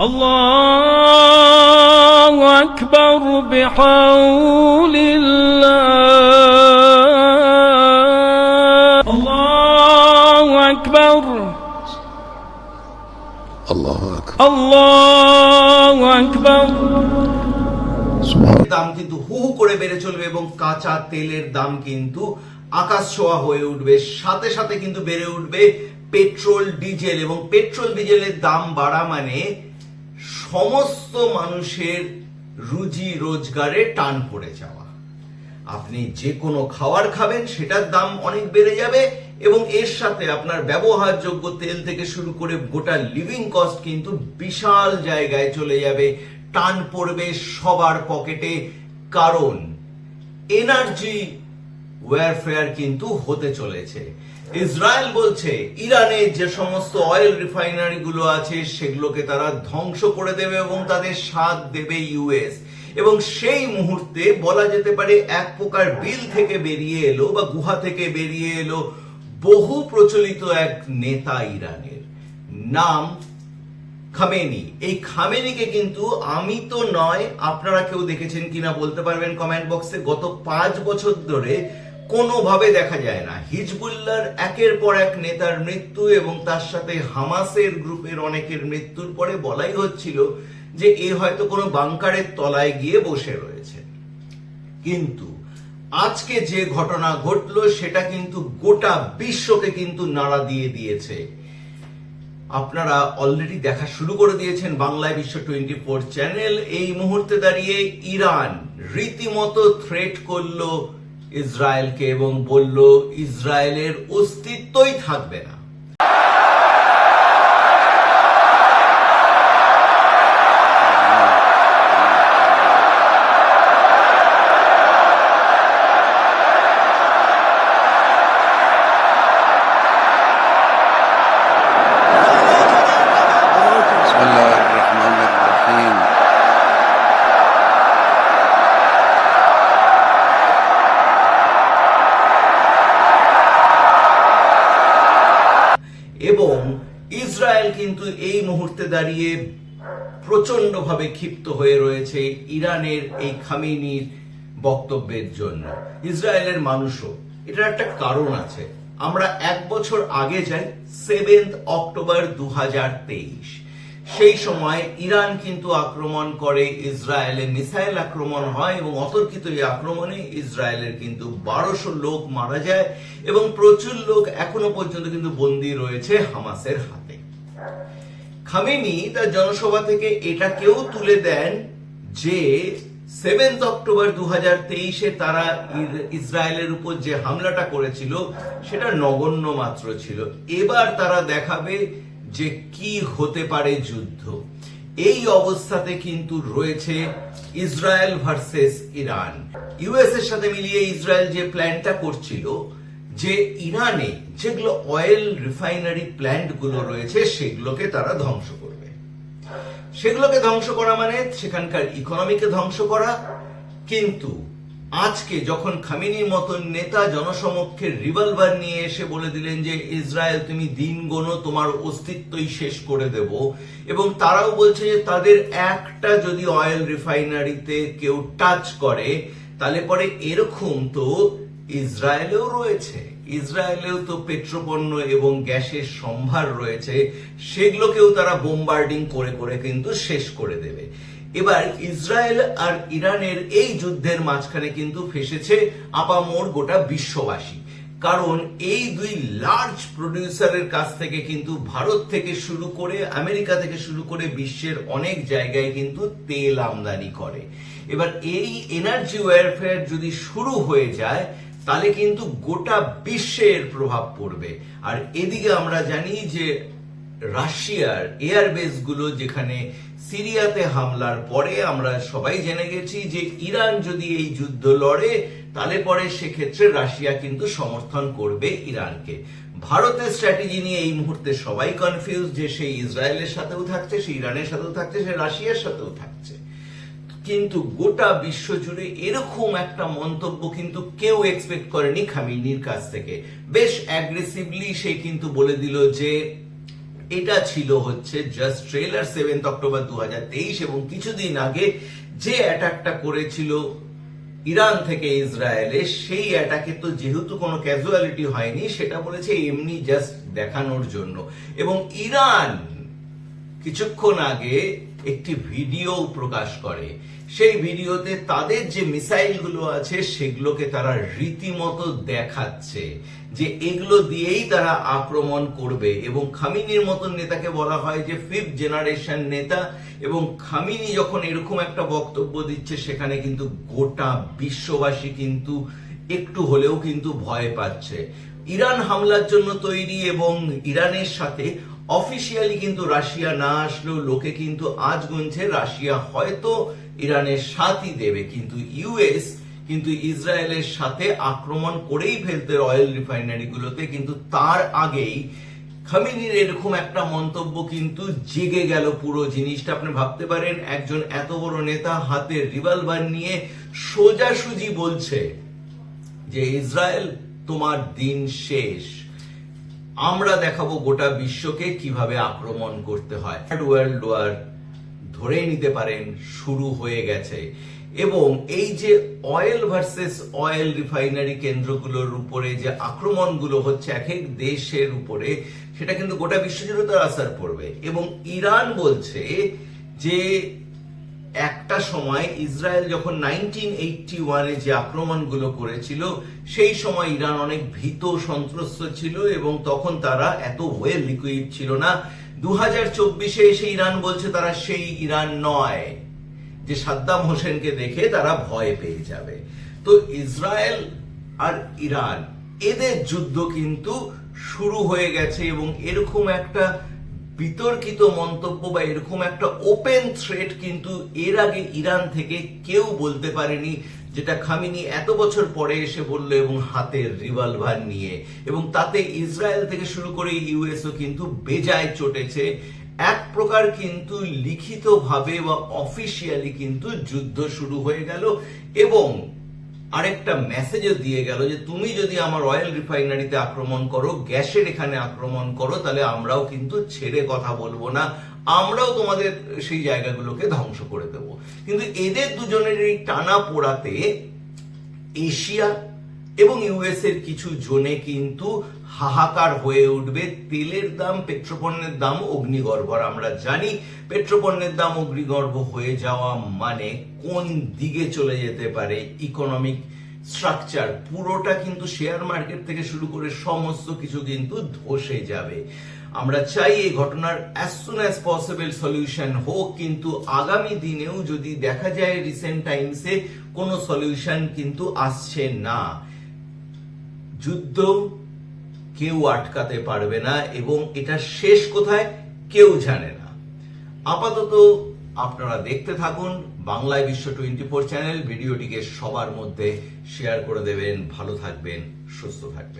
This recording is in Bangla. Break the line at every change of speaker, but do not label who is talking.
الله أكبر بحول الله الله أكبر
আল্লাহ আকবার
الله أكبر
সুবহান
দাম কিন্তু হু হু করে বেড়ে চলবে এবং কাঁচা তেলের দাম কিন্তু আকাশ ছোঁয়া হয়ে উঠবে সাথে সাথে কিন্তু বেড়ে উঠবে পেট্রোল ডিজেল এবং পেট্রোল ডিজেলের দাম বাড়া মানে সমস্ত মানুষের রুজি রোজগারে টান পড়ে যাওয়া। আপনি যে কোনো খাবার খাবেন, সেটার দাম অনেক বেড়ে যাবে এবং এর সাথে আপনার ব্যবহারযোগ্য তেল থেকে শুরু করে গোটা লিভিং কস্ট কিন্তু বিশাল জায়গায় চলে যাবে। টান পড়বে সবার পকেটে, কারণ এনার্জি ওয়ারফেয়ার কিন্তু হতে চলেছে। ইসরায়েল বলছে, ইরানে যে সমস্ত অয়েল রিফাইনারি গুলো আছে, সেগুলোকে তারা ধ্বংস করে দেবে এবং তাদের সাথ দেবে ইউএস এবং সেই মুহূর্তে বলা যেতে পারে, এক প্রকার বিল থেকে বেরিয়ে এলো বা গুহা থেকে বেরিয়ে এলো বহু প্রচলিত এক নেতা ইরানের। নাম খামেনি। এই খামেনিকে কিন্তু আমি তো নয়, আপনারা কেউ দেখেছেন কিনা বলতে পারবেন কমেন্ট বক্সে গত পাঁচ বছর ধরে কোনোভাবে দেখা যায় না। হিজবুল্লার একের পর এক নেতার মৃত্যু এবং তার সাথে হামাসের গ্রুপের অনেকের মৃত্যুর পরে বলাই হচ্ছিল যে এ হয়তো কোনো বাংকারের তলায় গিয়ে বসে রয়েছে। কিন্তু আজকে যে ঘটনা ঘটলো, সেটা কিন্তু গোটা বিশ্বকে কিন্তু নাড়া দিয়ে দিয়েছে। আপনারা অলরেডি দেখা শুরু করে দিয়েছেন বাংলায় বিশ্ব টোয়েন্টি ফোর চ্যানেল। এই মুহূর্তে দাঁড়িয়ে ইরান রীতিমতো থ্রেট করল ইসরায়েলকে এবং বলল ইসরায়েলের অস্তিত্বই থাকবে না। এই মুহূর্তে দাঁড়িয়ে প্রচন্ডভাবে ক্ষিপ্ত হয়ে রয়েছে ইরানের এই খামেনির বক্তব্যের জন্য। ইসরায়েলের মানুষও, এটার একটা কারণ আছে। আমরা এক বছর আগে যাই, সেভেন্থ অক্টোবর দু হাজার তেইশ। সেই সময় ইরান কিন্তু আক্রমণ করে, ইসরায়েলে মিসাইল আক্রমণ হয় এবং অতর্কিত এই আক্রমণে ইসরায়েলের কিন্তু বারোশো লোক মারা যায় এবং প্রচুর লোক এখনও পর্যন্ত কিন্তু বন্দী রয়েছে হামাসের হাতে। খামেনি তার জনসভা থেকে এটাকেও তুলে দেন যে সেভেন্থ অক্টোবর দু তেইশে তারা ইসরায়েলের উপর যে হামলাটা করেছিল, সেটা নগণ্য মাত্র ছিল। এবার তারা দেখাবে যে কি হতে পারে যুদ্ধ। এই অবস্থাতে কিন্তু রয়েছে ইসরায়েল ভার্সেস ইরান। ইউএস এর সাথে মিলিয়ে ইসরায়েল যে প্ল্যানটা করছিল যে ইরানে যেগুলো অয়েল রিফাইনারি প্ল্যান্টগুলো রয়েছে, সেগুলোকে তারা ধ্বংস করবে। সেগুলোকে ধ্বংস করা মানে সেখানকার ইকোনমিকে ধ্বংস করা। কিন্তু আজকে যখন খামিনির মতন নেতা জনসমক্ষে রিভলভার নিয়ে এসে বলে দিলেন যে, ইসরায়েল, তুমি দিন গোনো তোমার অস্তিত্বই শেষ করে দেব। এবং তারাও বলছে যে, তাদের একটা যদি অয়েল রিফাইনারিতে কেউ টাচ করে, তাহলে পরে এরকম তো ইসরায়েলেও রয়েছে। ইসরায়েলেও তো পেট্রোপণ্য এবং গ্যাসের সম্ভার রয়েছে। সেগুলোকেও তারা বোম্বার্ডিং করে করে কিন্তু শেষ করে দেবে। এবার ইসরায়েল আর ইরানের এই যুদ্ধের মাঝখানে কিন্তু ফেসেছে আপামোর গোটা বিশ্ববাসী। কারণ এই দুই লার্জ প্রডিউসারের কাছ থেকে কিন্তু ভারত থেকে শুরু করে, আমেরিকা থেকে শুরু করে বিশ্বের অনেক জায়গায় কিন্তু তেল আমদানি করে। এবার এই এনার্জি ওয়ারফেয়ার যদি শুরু হয়ে যায় তাহলে কিন্তু গোটা বিশ্বের প্রভাব পড়বে। আর এদিকে আমরা জানি যে রাশিয়ার এয়ারবেসগুলো যেখানে সিরিয়াতে হামলার পরে আমরা সবাই জেনে গেছি যে ইরান যদি এই যুদ্ধ লড়ে, তাহলে পরে সেক্ষেত্রে রাশিয়া কিন্তু সমর্থন করবে ইরানকে। ভারতের স্ট্র্যাটেজি নিয়ে এই মুহূর্তে সবাই কনফিউজ যে সেই ইসরায়েলের সাথেও থাকছে সে ইরানের সাথেও থাকছে সে রাশিয়ার সাথেও থাকছে। কিন্তু গোটা বিশ্ব জুড়ে এরকম একটা মন্তব্য কিন্তু কেউ এক্সপেক্ট করেনি খামিনির কাছ থেকে। বেশ অ্যাগ্রেসিভলি সে কিন্তু বলে দিল যে, এটা ছিল হচ্ছে জাস্ট ট্রেলার সেভেন্থ অক্টোবর দু হাজার তেইশ এবং কিছুদিন আগে যে অ্যাটাকটা করেছিল ইরান থেকে ইসরায়েলে, সেই অ্যাটাকে তো যেহেতু কোনো ক্যাজুয়ালিটি হয়নি, সেটা বলেছে এমনি জাস্ট দেখানোর জন্য। এবং ইরান কিছুক্ষণ আগে একটি ভিডিও প্রকাশ করে। সেই ভিডিওতে তাদের যে মিসাইলগুলো আছে, সেগুলোকে তারা রীতিমতো দেখাচ্ছে যে এগুলো দিয়েই তারা আক্রমণ করবে এবং খামিনির মতন নেতাকে বলা হয় যে ফিফথ জেনারেশন নেতা এবং খামিনি যখন এরকম একটা বক্তব্য দিচ্ছে, সেখানে কিন্তু গোটা বিশ্ববাসী কিন্তু একটু হলেও কিন্তু ভয় পাচ্ছে। ইরান হামলার জন্য তৈরি এবং ইরানের সাথে অফিসিয়ালি কিন্তু রাশিয়া না আসলেও লোকে কিন্তু আজ গুনছে। রাশিয়া হয়তো ইরানের সাথই দেবে, কিন্তু ইউএস কিন্তু ইসরায়েলের সাথে আক্রমণ করেই ফেলতে রয়্যাল রিফাইনারি গুলোতে, কিন্তু তার আগেই খামিনির এরকম একটা মন্তব্য কিন্তু জেগে গেল পুরো জিনিসটা। আপনি ভাবতে পারেন, একজন এত বড় নেতা হাতে রিভলভার নিয়ে সোজাসুজি বলছে যে, ইসরায়েল, তোমার দিন শেষ। আমরা দেখাবো গোটা বিশ্বকে কীভাবে আক্রমণ করতে হয়। থার্ড ওয়ার্ল্ড ওয়ার ধরেই নিতে পারেন, শুরু হয়ে গেছে। এবং এই যে অয়েল ভার্সেস অয়েল রিফাইনারি কেন্দ্রগুলোর উপরে যে আক্রমণগুলো হচ্ছে এক এক দেশের উপরে, সেটা কিন্তু গোটা বিশ্বজুড়ে তার আসার পড়বে। এবং ইরান বলছে যে একটা সময় ইসরায়েল যখন নাইনটিন এইটটি ওয়ানে যে আক্রমণগুলো করেছিল, সেই সময় ইরান অনেক ভীত সন্ত্রস্ত ছিল এবং তখন তারা এত ওয়েল লিকুইড ছিল না। দু হাজার চব্বিশে এসে ইরান বলছে তারা সেই ইরান নয়, যে সাদ্দাম হোসেনকে দেখে তারা ভয় পেয়ে যাবে। তো ইসরায়েল আর ইরান, এদের যুদ্ধ কিন্তু শুরু হয়ে গেছে এবং এরকম একটা বিতর্কিত মন্তব্য বা এরকম একটা ওপেন থ্রেট কিন্তু এর আগে ইরান থেকে কেউ বলতে পারেনি, যেটা খামিনি এত বছর পরে এসে বলল এবং হাতের রিভলভার নিয়ে। এবং তাতে ইসরায়েল থেকে শুরু করে ইউএসও কিন্তু বেজায় চটেছে। এক প্রকার কিন্তু লিখিতভাবে বা অফিসিয়ালি কিন্তু যুদ্ধ শুরু হয়ে গেল এবং আরেকটা মেসেজও দিয়ে গেল যে, তুমি যদি আমার অয়েল রিফাইনারিতে আক্রমণ করো, গ্যাসের এখানে আক্রমণ করো, তাহলে আমরাও কিন্তু ছেড়ে কথা বলব না। আমরাও তোমাদের সেই জায়গাগুলোকে ধ্বংস করে দেব। কিন্তু এদের দুজনের এই টানা পোড়াতে এশিয়া এবং ইউএস এর কিছু জোনে কিন্তু হাহাকার হয়ে উঠবে। তেলের দাম, পেট্রোপণ্যের দাম অগ্নিগর্ভ আমরা জানি পেট্রোপণ্যের দাম, অগ্নিগর্ভ হয়ে যাওয়া মানে কোন দিকে চলে যেতে পারে? ইকোনমিক স্ট্রাকচার পুরোটা কিন্তু শেয়ার মার্কেট থেকে শুরু করে সমস্ত কিছু কিন্তু ধসে যাবে। আমরা চাই এই ঘটনার as soon as possible solution হোক, কিন্তু আগামী দিনেও যদি দেখা যায় রিসেন্ট টাইমসে কোনো সলিউশন কিন্তু আসছে না। যুদ্ধ কেউ আটকাতে পারবে না এবং এটা শেষ কোথায় কেউ জানে না। আপাতত আপনারা দেখতে থাকুন বাংলায় বিশ্ব টোয়েন্টি ফোর চ্যানেল। ভিডিওটিকে সবার মধ্যে শেয়ার করে দেবেন। ভালো থাকবেন, সুস্থ থাকবেন।